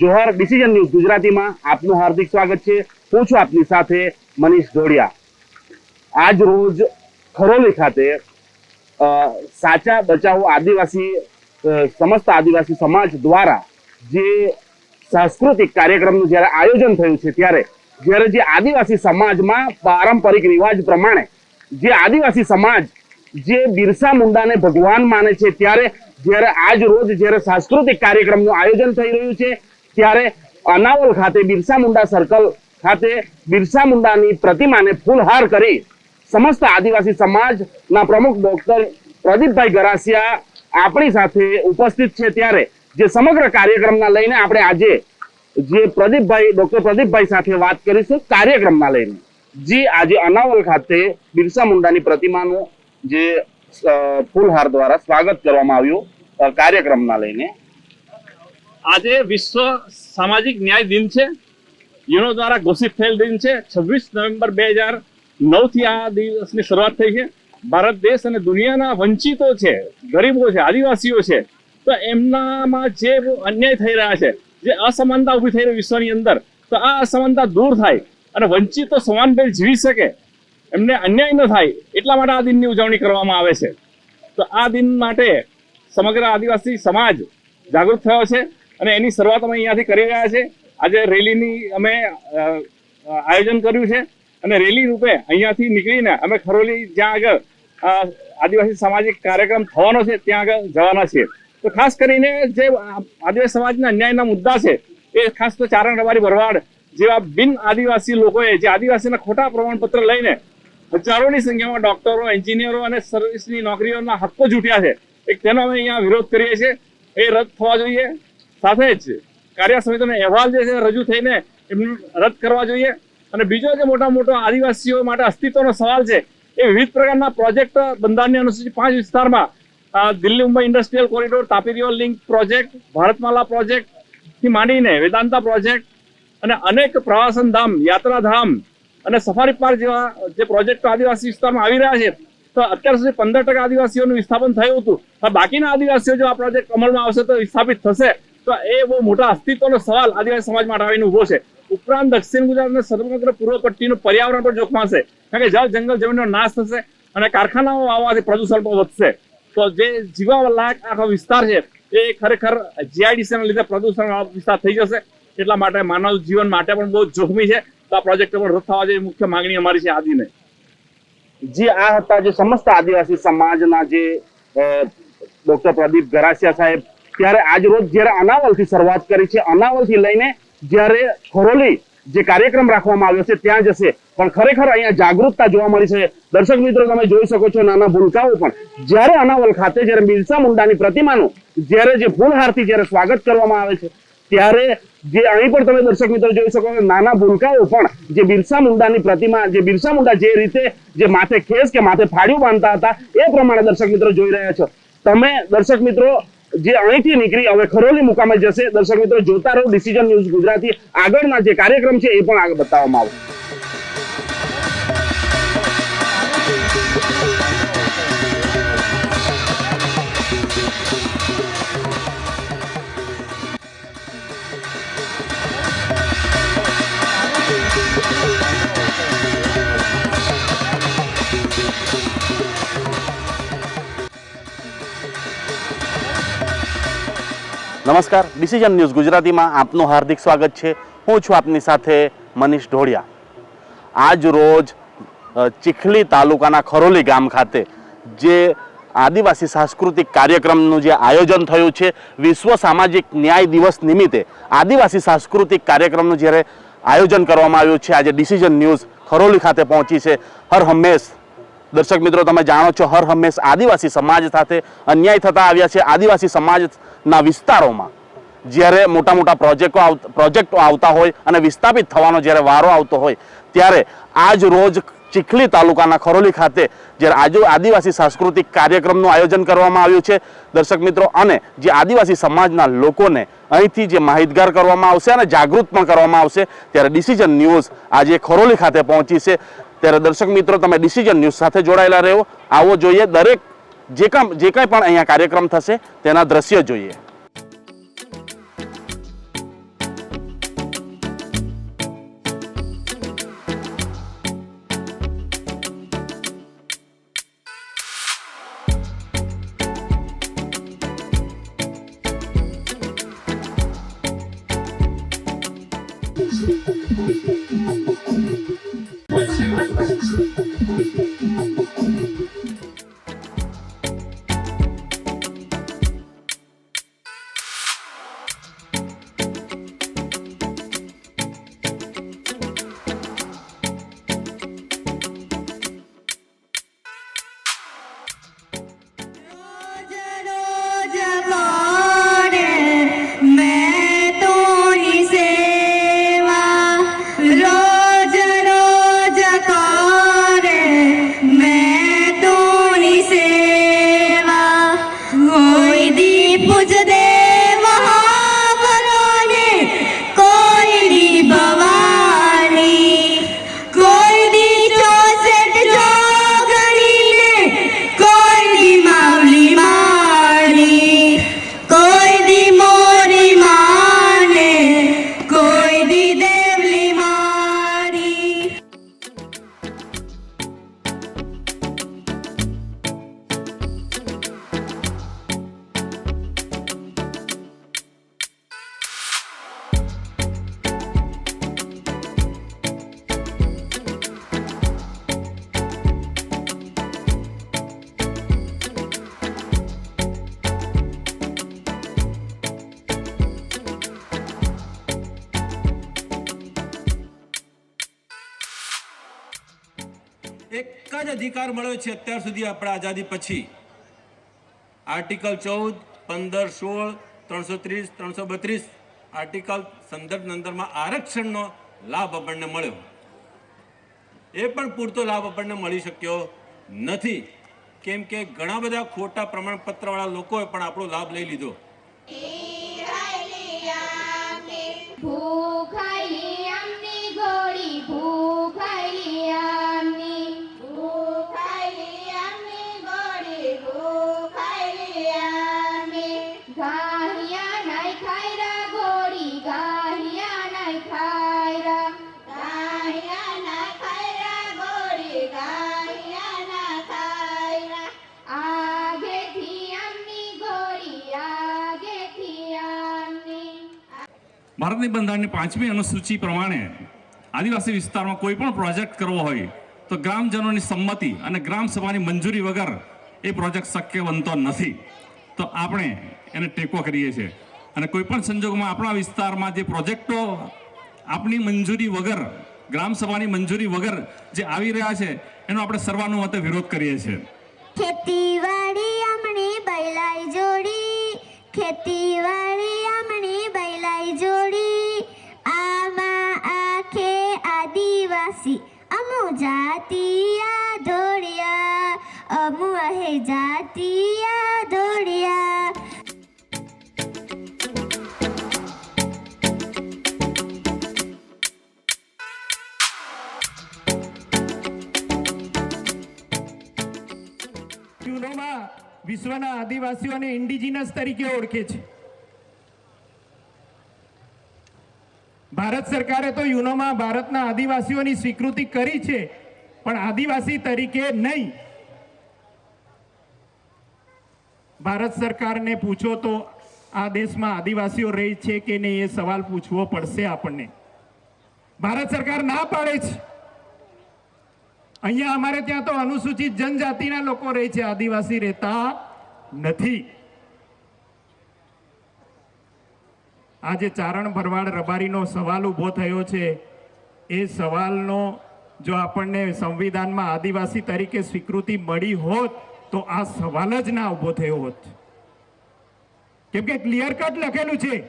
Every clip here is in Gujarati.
જોહર ડિસિઝન ન્યૂઝ ગુજરાતીમાં આપનું હાર્દિક સ્વાગત છે. હું છું આપની સાથે મનીષ ધોડિયા આજ રોજ ખરોલી ખાતે સાચા બચાવો આદિવાસી સમસ્ત આદિવાસી સમાજ દ્વારા જે સાંસ્કૃતિક કાર્યક્રમનું જ્યારે આયોજન થયું છે ત્યારે, જ્યારે જે આદિવાસી સમાજમાં પારંપરિક રિવાજ પ્રમાણે જે આદિવાસી સમાજ જે બિરસા મુંડાને ભગવાન માને છે, ત્યારે જ્યારે આજ રોજ જ્યારે સાંસ્કૃતિક કાર્યક્રમનું આયોજન થઈ રહ્યું છે ત્યારે અનાવલ ખાતે બિરસા મુંડા સર્કલ ખાતે બિરસા મુંડાની પ્રતિમાને ફૂલહાર કરી સમસ્ત આદિવાસી સમાજના પ્રમુખ ડોક્ટર પ્રદીપભાઈ ગરાસિયા આપણી સાથે ઉપસ્થિત છે ત્યારે, જે સમગ્ર કાર્યક્રમના લઈને આપણે આજે જે પ્રદીપભાઈ ડોક્ટર પ્રદીપભાઈ સાથે વાત કરીશું કાર્યક્રમના લઈને. જે, આજે અનાવલ ખાતે બિરસા મુંડાની પ્રતિમાનું જે ફૂલહાર દ્વારા સ્વાગત કરવામાં આવ્યું કાર્યક્રમના લઈને. આજે વિશ્વ સામાજિક ન્યાય દિન છે. યુનો દ્વારા ઘોષિત થયેલ દિન છે. છવ્વીસ નવેમ્બર બે હજાર નવથી આ દિવસની શરૂઆત થઈ છે. ભારત દેશ અને દુનિયાના વંચિતો છે, ગરીબો છે, આદિવાસીઓ છે, તો એમનામાં જે અન્યાય થઈ રહ્યા છે, જે અસમાનતા ઊભી થઈ રહી વિશ્વની અંદર, તો આ અસમાનતા દૂર થાય અને વંચિતો સમાનભેર જીવી શકે. એમને અન્યાય ન થાય એટલા માટે આ દિનની ઉજવણી કરવામાં આવે છે. તો આ દિન માટે સમગ્ર આદિવાસી સમાજ જાગૃત થયો છે. અને એની શરૂઆત અમે અહીંયાથી કરી રહ્યા છે આજે રેલીની અમે આયોજન કર્યું છે અને રેલી રૂપે અહીંયાથી નીકળીને અમે ખરોલી જ્યાં આગળ આદિવાસી સામાજિક કાર્યક્રમ થવાનો છે, ત્યાં આગળ જવાના છીએ. તો ખાસ કરીને જે આદિવાસી સમાજના અન્યાયના મુદ્દા છે, એ ખાસ તો ચારણ રબારી ભરવાડ જેવા બિન આદિવાસી લોકોએ, જે આદિવાસીના ખોટા પ્રમાણપત્ર લઈને હજારોની સંખ્યામાં ડોક્ટરો, એન્જિનિયરો અને સર્વિસની નોકરીઓના હક્કો જૂટ્યા છે. એક તેનો અમે અહીંયા વિરોધ કરીએ છીએ. એ રદ થવા જોઈએ. સાથે જ કાર્ય સમિતિનો અહેવાલ જે છે રજૂ થઈને એમનું રદ કરવા જોઈએ. અને બીજો જે મોટા મોટો આદિવાસીઓ માટે અસ્તિત્વનો સવાલ છે, એ વિવિધ પ્રકારના પ્રોજેક્ટ બંધારણની અનુસૂચિ પાંચ વિસ્તારમાં Delhi Mumbai industrial corridor, Tapi river link project, Bharatmala પ્રોજેક્ટથી માંડીને વેદાંતા પ્રોજેક્ટ અને અનેક પ્રવાસન ધામ યાત્રાધામ અને સફારી પાર્ક જેવા જે પ્રોજેક્ટો આદિવાસી વિસ્તારમાં આવી રહ્યા છે, તો અત્યાર સુધી પંદર ટકા આદિવાસીઓનું વિસ્થાપન થયું હતું. બાકીના આદિવાસીઓ જો આ પ્રોજેક્ટ અમલમાં આવશે તો વિસ્થાપિત થશે. તો એ બહુ મોટા અસ્તિત્વનો સવાલ આદિવાસી સમાજ માટે ઊભો છે. ઉપરાંત દક્ષિણ ગુજરાતના સમગ્ર પૂર્વ પટ્ટીનું પર્યાવરણ પણ જોખમાશે કારણ કે જળ જંગલ જમીનનો નાશ થશે અને કારખાનાઓ આવવાથી પ્રદૂષણ પણ વધશે. તો જે જીવા લાયક આખો વિસ્તાર છે, એ ખરેખર જીઆઈડીસીના લીધે પ્રદૂષણ વિસ્તાર થઈ જશે. એટલા માટે માનવ જીવન માટે પણ બહુ જોખમી છે. તો આ પ્રોજેક્ટ પણ રદ થવા જેવી મુખ્ય માંગણી અમારી છે આદિને. જે આ હતા જે સમસ્ત આદિવાસી સમાજના જે ડોક્ટર પ્રદીપ ગરાસિયા સાહેબ ત્યારે આજ રોજ જ્યારે અનાવલથી શરૂઆત કરી છે, અનાવલથી લઈને જ્યારે ખોરોલી જે કાર્યક્રમ રાખવામાં આવ્યો છે, ત્યાં જશે. પણ ખરેખર અહીંયા જાગૃતતા જોવા મળી છે. દર્શક મિત્રો, તમે જોઈ શકો છો નાના ભૂલકાઓ પણ. જ્યારે અનાવલ ખાતે, જ્યારે બિરસા મુંડાની પ્રતિમાનું જ્યારે જે ફૂલહારથી જ્યારે સ્વાગત કરવામાં આવે છે, ત્યારે જે અહીં પણ તમે દર્શક મિત્રો જોઈ શકો છો, નાના ભૂલકાઓ પણ જે બિરસા મુંડાની પ્રતિમા, જે બિરસા મુંડા જે રીતે જે માથે ખેસ કે માથે ફાડ્યું બાંધતા હતા, એ પ્રમાણે દર્શક મિત્રો જોઈ રહ્યા છો. તમે દર્શક મિત્રો જે અહીંથી નીકળી હવે ખરોલી મુકામે જશે. દર્શક મિત્રો, જોતા રહો ડિસિઝન ન્યૂઝ ગુજરાતી. આગળના જે કાર્યક્રમ છે એ પણ આગળ બતાવવામાં આવશે. નમસ્કાર ડિસિઝન ન્યૂઝ ગુજરાતીમાં આપનું હાર્દિક સ્વાગત છે. હું છું આપની સાથે મનીષ ઢોળિયા. આજ રોજ ચીખલી તાલુકાના ખરોલી ગામ ખાતે જે આદિવાસી સાંસ્કૃતિક કાર્યક્રમનું જે આયોજન થયું છે, વિશ્વ સામાજિક ન્યાય દિવસ નિમિત્તે આદિવાસી સાંસ્કૃતિક કાર્યક્રમનું જ્યારે આયોજન કરવામાં આવ્યું છે, આજે ડિસિઝન ન્યૂઝ ખરોલી ખાતે પહોંચી છે. હર હંમેશ દર્શક મિત્રો, તમે જાણો છો, હર હંમેશ આદિવાસી સમાજ સાથે અન્યાય થતા આવ્યા છે આદિવાસી સમાજના વિસ્તારોમાં. જ્યારે મોટા મોટા પ્રોજેક્ટો પ્રોજેક્ટો આવતા હોય અને વિસ્થાપિત થવાનો જ્યારે વારો આવતો હોય, ત્યારે આજ રોજ ચીખલી તાલુકાના ખરોલી ખાતે જ્યારે આજુ આદિવાસી સાંસ્કૃતિક કાર્યક્રમનું આયોજન કરવામાં આવ્યું છે, દર્શક મિત્રો, અને જે આદિવાસી સમાજના લોકોને અહીંથી જે માહિતગાર કરવામાં આવશે અને જાગૃત પણ કરવામાં આવશે, ત્યારે ડિસિઝન ન્યૂઝ આજે ખરોલી ખાતે પહોંચી છે. ત્યારે દર્શક મિત્રો, તમે ડિસિઝન ન્યૂઝ સાથે જોડાયેલા રહો આવો જોઈએ દરેક જે કામ, જે કાંઈ પણ અહીંયા કાર્યક્રમ થશે, તેના દ્રશ્ય જોઈએ જ અધિકાર મળ્યો છે અત્યાર સુધી આપણા આઝાદી પછી. આર્ટિકલ ચૌદ, પંદર, સોળ, ત્રણસો ત્રીસ, ત્રણસો બત્રીસ આર્ટિકલ સંદર્ભ નંદરમાં આરક્ષણનો લાભ આપણને મળ્યો. એ પણ પૂરતો લાભ આપણને મળી શક્યો નથી. કેમ કે ઘણા બધા ખોટા પ્રમાણપત્રવાળા લોકોએ પણ આપણો લાભ લઈ લીધો. ભૂખાઈ ભારતની બંધારણની પાંચમી અનુસૂચિ પ્રમાણે આદિવાસી વિસ્તારમાં કોઈ પણ પ્રોજેક્ટ કરવો હોય તો ગ્રામજનોની સંમતિ અને ગ્રામ સભાની મંજૂરી વગર એ પ્રોજેક્ટ શક્ય બનતો નથી. તો આપણે એને ટેકો કરીએ છીએ. અને કોઈ પણ સંજોગોમાં આપણા વિસ્તારમાં જે પ્રોજેક્ટો આપણી મંજૂરી વગર, ગ્રામ સભાની મંજૂરી વગર જે આવી રહ્યા છે, એનો આપણે સર્વાનુમતે વિરોધ કરીએ છીએ. ખેતીવાડી આમણી બૈલાઈ જોડી ખેતીવાડી અમુ અહે જાતિયા ધોળિયા યુનોમાં વિશ્વના આદિવાસીઓને ઇન્ડિજિનસ તરીકે ઓળખે છે. ભારત સરકારે તો યુનોમાં ભારતના આદિવાસીઓની સ્વીકૃતિ કરી છે, પણ આદિવાસી તરીકે નહીં. ભારત સરકારને પૂછો તો આ દેશમાં આદિવાસીઓ રહે છે કે નહીં એ સવાલ પૂછવો પડશે આપણને. ભારત સરકાર ના પાડે છે. અહીંયા અમારે ત્યાં તો અનુસૂચિત જનજાતિના લોકો રહે છે, આદિવાસી રહેતા નથી. આજે ચારણ ભરવાડ રબારીનો સવાલ ઊભો થયો છે. એ સવાલનો જો આપણને સંવિધાનમાં આદિવાસી તરીકે સ્વીકૃતિ મળી હોત તો આ સવાલ જ ના ઊભો થયો હોત. કેમ કે ક્લિયર કટ લખેલું છે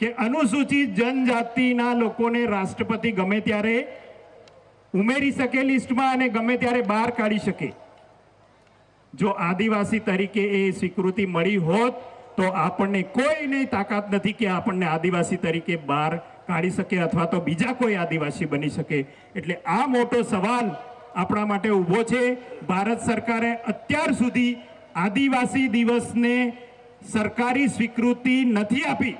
કે અનુસૂચિત જનજાતિના લોકોને રાષ્ટ્રપતિ ગમે ત્યારે ઉમેરી શકે લિસ્ટમાં અને ગમે ત્યારે બહાર કાઢી શકે. જો આદિવાસી તરીકે એ સ્વીકૃતિ મળી હોત, તો આપણને કોઈને તાકાત નથી કે આપણને આદિવાસી તરીકે બહાર કાઢી શકે અથવા તો બીજા કોઈ આદિવાસી બની શકે. એટલે આ મોટો સવાલ આપણા માટે ઊભો છે. ભારત સરકારે અત્યાર સુધી આદિવાસી દિવસને સરકારી સ્વીકૃતિ નથી આપી.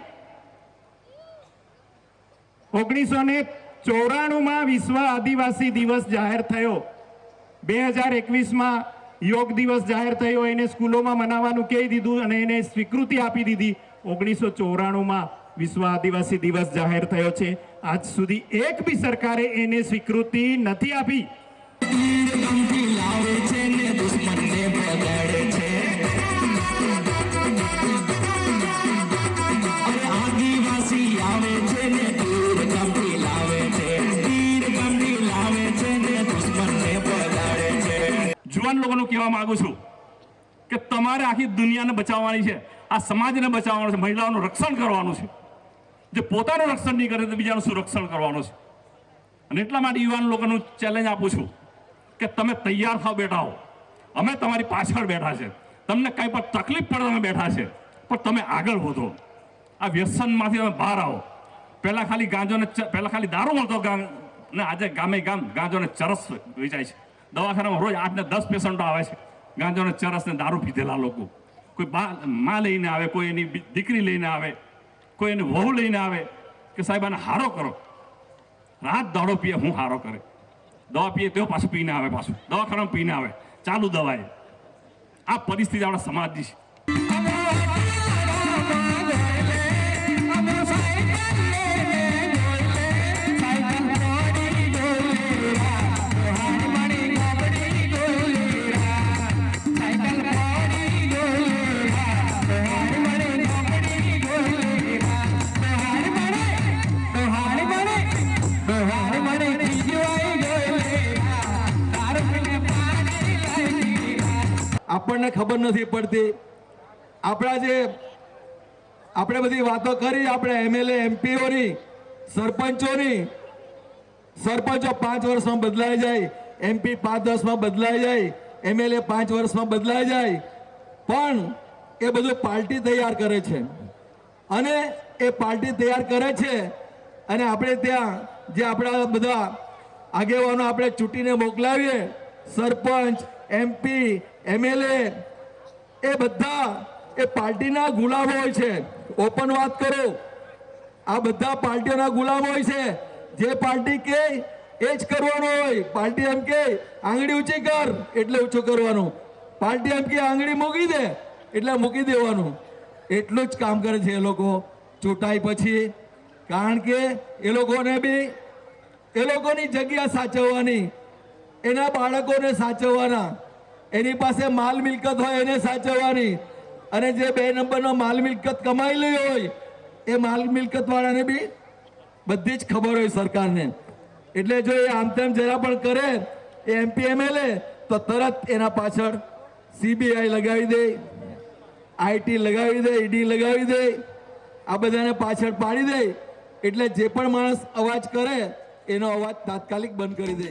ઓગણીસો ને ચોરાણુંમાં વિશ્વ આદિવાસી દિવસ જાહેર થયો. બે હજાર એકવીસમાં યોગ દિવસ જાહેર થયો. એને સ્કૂલોમાં મનાવવાનું કહી દીધું અને એને સ્વીકૃતિ આપી દીધી. ઓગણીસો ચોરાણુંમાં વિશ્વ આદિવાસી દિવસ જાહેર થયો છે. આજ સુધી એક બી સરકારે એને સ્વીકૃતિ નથી આપી. જુવાન લોકોનું કહેવા માંગુ છું કે તમારે આખી દુનિયાને બચાવવાની છે, આ સમાજને બચાવવાનું છે, મહિલાઓનું રક્ષણ કરવાનું છે. જે પોતાનું રક્ષણ નહીં કરે તો બીજાનું શું રક્ષણ કરવાનું છે? અને એટલા માટે યુવાન લોકોનું ચેલેન્જ આપું છું. કે તમે તૈયાર થાવ બેઠા હો અમે તમારી પાછળ બેઠા છે. તમને કંઈ પણ તકલીફ પડે તમે બેઠા છે. પણ તમે આગળ વધો. આ વ્યસનમાંથી તમે બહાર આવો. પહેલાં ખાલી ગાંજોને પહેલાં ખાલી દારૂ મળતો ને આજે ગામે ગામ ગાંજોને ચરસ વેચાય છે. દવાખાનામાં રોજ આઠને દસ પેશન્ટો આવે છે. ગાંજોને ચરસ ને દારૂ પીધેલા લોકો. કોઈ બા, માં લઈને આવે, કોઈ એની દીકરી લઈને આવે, કોઈ એની વહુ લઈને આવે કે સાહેબ આને હારો કરો. રાત દાડો પીએ, હું હારો કરે. દવા પીએ તેઓ પાછું પીને આવે પાછું. દવાખાનામાં પીને આવે. ચાલુ દવાએ. આ પરિસ્થિતિ આપણા સમાજની છે. આપણને ખબર નથી પડતી. આપણા જે, આપણે બધી વાતો કરી, આપણે એમએલએ એમપીઓની સરપંચોની, સરપંચો પાંચ વર્ષમાં બદલાઈ જાય એમપી પાંચ વર્ષમાં બદલાઈ જાય એમએલએ પાંચ વર્ષમાં બદલાઈ જાય, પણ એ બધું પાર્ટી તૈયાર કરે છે. અને એ પાર્ટી તૈયાર કરે છે અને આપણે ત્યાં જે આપણા બધા આગેવાનો આપણે ચૂંટીને મોકલાવીએ, સરપંચ એમપી એમએલએ એ બધા, એ પાર્ટીના ગુલામ હોય છે. ઓપન વાત કરો. આ બધા પાર્ટીઓના ગુલામ હોય છે. જે પાર્ટી કે, એ જ કરવાનું હોય. પાર્ટી એમ કે, આંગળી ઊંચી કર, એટલે ઊંચું કરવાનું. પાર્ટી એમ કે, આંગળી મૂકી દે, એટલે મૂકી દેવાનું. એટલું જ કામ કરે છે એ લોકો. ચૂંટાઈ પછી, કારણ કે એ લોકોને બી, એ લોકોની જગ્યા સાચવવાની. એના બાળકોને સાચવવાના. એની પાસે માલ મિલકત હોય એને સાચવવાની. અને જે બે નંબરનો માલ મિલકત કમાઈ લઈ હોય, એ માલ મિલકત વાળાને બી બધી જ ખબર હોય સરકારને. એટલે જો એ આમ તેમ જરા પણ કરે, એ એમપી, એમએલએ, તો તરત એના પાછળ સીબીઆઈ લગાવી દે આઈટી લગાવી દે ઈડી લગાવી દે, આ બધાને પાછળ પાડી દે. એટલે જે પણ માણસ અવાજ કરે, એનો અવાજ તાત્કાલિક બંધ કરી દે.